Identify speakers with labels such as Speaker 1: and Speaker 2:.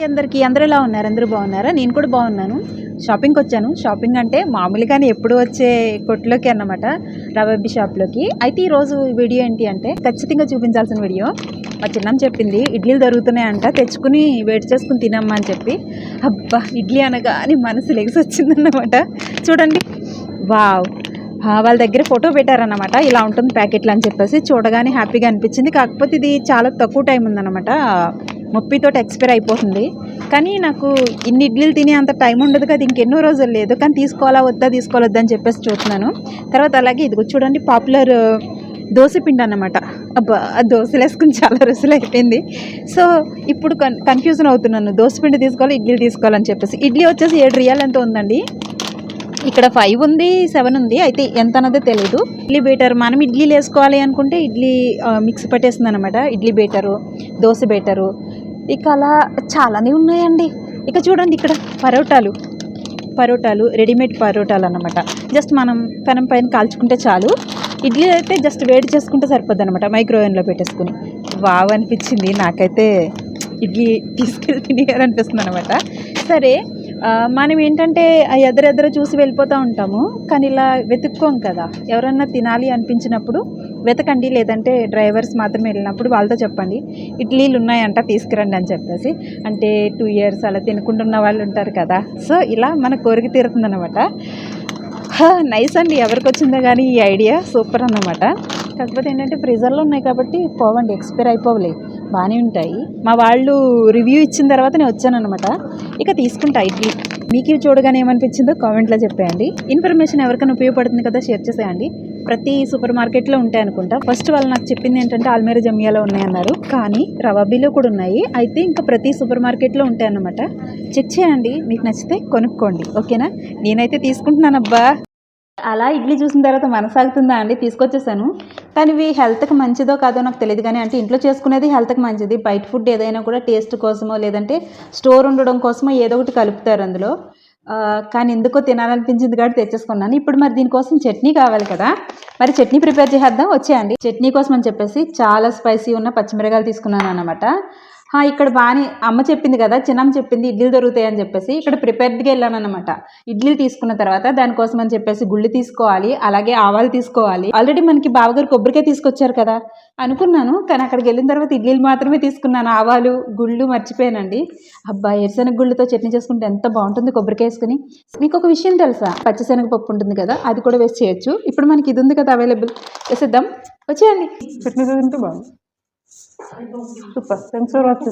Speaker 1: అందరికీ అందరూ ఎలా ఉన్నారు? అందరూ బాగున్నారా? నేను కూడా బాగున్నాను. షాపింగ్కి వచ్చాను. షాపింగ్ అంటే మామూలుగానే ఎప్పుడు వచ్చే కొట్టులోకి అన్నమాట రవబ్బి షాప్లోకి. అయితే ఈరోజు వీడియో ఏంటి అంటే ఖచ్చితంగా చూపించాల్సిన వీడియో. మా చిన్నమ్మ చెప్పింది ఇడ్లీలు దొరుకుతున్నాయంట తెచ్చుకుని వేడి చేసుకుని తినమ్మా అని చెప్పి. అబ్బా ఇడ్లీ అనగానే మనసు లెగిసి వచ్చిందన్నమాట చూడండి. వావ్! వాళ్ళ దగ్గర ఫోటో పెట్టారన్నమాట. ఇలా ఉంటుంది ప్యాకెట్లు అని చెప్పేసి. చూడగానే హ్యాపీగా అనిపించింది. కాకపోతే ఇది చాలా తక్కువ టైం ఉందన్నమాట. ముప్పితో ఎక్స్పైర్ అయిపోతుంది. కానీ నాకు ఇన్ని ఇడ్లీలు తినే అంత టైం ఉండదు కదా ఇంకెన్నో రోజులు లేదు. కానీ తీసుకోవాలా వద్దా తీసుకోవాలద్దా అని చెప్పేసి చూస్తున్నాను. తర్వాత అలాగే ఇదిగో చూడండి పాపులర్ దోశ పిండి అన్నమాట. అబ్బా దోశలు వేసుకుని చాలా రోజులు అయిపోయింది. సో ఇప్పుడు కన్ కన్ఫ్యూజన్ అవుతున్నాను. దోశ పిండి తీసుకోవాలి ఇడ్లీ తీసుకోవాలని చెప్పేసి. ఇడ్లీ వచ్చేసి ఏడు రియాల్ ఎంత ఉందండి? ఇక్కడ ఫైవ్ ఉంది సెవెన్ ఉంది. అయితే ఎంత అన్నదో తెలియదు ఇడ్లీ బేటర్ మనం ఇడ్లీలు వేసుకోవాలి అనుకుంటే ఇడ్లీ మిక్స్ పట్టేస్తుంది అనమాట ఇడ్లీ బేటరు దోశ బేటరు ఇక అలా చాలానే ఉన్నాయండి. ఇక చూడండి ఇక్కడ పరోటాలు. పరోటాలు రెడీమేడ్ పరోటాలు అన్నమాట. జస్ట్ మనం పెనం పైన కాల్చుకుంటే చాలు. ఇడ్లీ అయితే జస్ట్ వేడి చేసుకుంటే సరిపోద్ది అనమాట మైక్రోవేవ్లో పెట్టేసుకుని. వావ్ అనిపించింది. నాకైతే ఇడ్లీ తీసుకెళ్ళి తినేయాలనిపిస్తుంది అనమాట సరే మనం ఏంటంటే ఎదురెదురు చూసి వెళ్ళిపోతూ ఉంటాము కానీ ఇలా వెతుక్కోం కదా. ఎవరన్నా తినాలి అనిపించినప్పుడు వెతకండి లేదంటే డ్రైవర్స్ మాత్రమే వెళ్ళినప్పుడు వాళ్ళతో చెప్పండి. ఇడ్లీలు ఉన్నాయంట తీసుకురండి అని చెప్పేసి. అంటే టూ ఇయర్స్ అలా తినుకుంటున్న వాళ్ళు ఉంటారు కదా. సో ఇలా మన కోరిక తీరుతుందన్నమాట. నైస్ అండి. ఎవరికి వచ్చిందో కానీ ఈ ఐడియా సూపర్ అన్నమాట. కాకపోతే ఏంటంటే ఫ్రీజర్లో ఉన్నాయి కాబట్టి పోవండి ఎక్స్పైర్ అయిపోవలే. బాగానే ఉంటాయి. మా వాళ్ళు రివ్యూ ఇచ్చిన తర్వాత నేను వచ్చాను అనమాట ఇక తీసుకుంటా ఇడ్లీ మీకు ఇవి చూడగానే ఏమనిపించిందో కామెంట్లో చెప్పేయండి. ఇన్ఫర్మేషన్ ఎవరికైనా ఉపయోగపడుతుంది కదా షేర్ చేసేయండి. ప్రతి సూపర్ మార్కెట్లో ఉంటాయి అనుకుంటా. ఫస్ట్ వాళ్ళు నాకు చెప్పింది ఏంటంటే ఆల్మేర జమియాలో ఉన్నాయన్నారు. కానీ రవాబీలో కూడా ఉన్నాయి. అయితే ఇంకా ప్రతి సూపర్ మార్కెట్లో ఉంటాయి అన్నమాట చెక్ చేయండి. మీకు నచ్చితే కొనుక్కోండి. ఓకేనా? నేనైతే తీసుకుంటున్నానబ్బా. అలా ఇడ్లీ చూసిన తర్వాత మనసాగుతుందా అండి? తీసుకొచ్చేసాను. కానీ ఇవి హెల్త్కి మంచిదో కాదో నాకు తెలియదు కానీ అంటే ఇంట్లో చేసుకునేది హెల్త్కి మంచిది. బయట ఫుడ్ ఏదైనా కూడా టేస్ట్ కోసమో లేదంటే స్టోర్ ఉండడం కోసమో ఏదో ఒకటి కలుపుతారు అందులో. కానీ ఎందుకో తినాలనిపించింది కాబట్టి తెచ్చేసుకున్నాను. ఇప్పుడు మరి దీనికోసం చట్నీ కావాలి కదా. మరి చట్నీ ప్రిపేర్ చేసేద్దాం. వచ్చేయండి. చట్నీ కోసం అని చెప్పేసి చాలా స్పైసీ ఉన్న పచ్చిమిరకాయలు తీసుకున్నాను అనమాట ఇక్కడ బాగానే అమ్మ చెప్పింది కదా చిన్నమ్మ చెప్పింది ఇడ్లీలు దొరుకుతాయి అని చెప్పేసి ఇక్కడ ప్రిపేర్డ్గా వెళ్ళాను అనమాట ఇడ్లీలు తీసుకున్న తర్వాత దానికోసం అని చెప్పేసి గుళ్ళు తీసుకోవాలి అలాగే ఆవాలు తీసుకోవాలి. ఆల్రెడీ మనకి బావగారు కొబ్బరికాయ తీసుకొచ్చారు కదా అనుకున్నాను కానీ అక్కడికి వెళ్ళిన తర్వాత ఇడ్లీలు మాత్రమే తీసుకున్నాను. ఆవాలు గుళ్ళు మర్చిపోయానండి. అబ్బా ఎరుశనగ గుళ్ళతో చట్నీ చేసుకుంటే ఎంత బాగుంటుంది కొబ్బరికాయ వేసుకుని. మీకు ఒక విషయం తెలుసా? పచ్చిశనగ పప్పు ఉంటుంది కదా అది కూడా వేస్ట్ చేయొచ్చు. ఇప్పుడు మనకి ఇది ఉంది కదా అవైలబుల్ వేసేద్దాం. వచ్చేయండి. చట్నీ బాగుంది Супер, танцювати.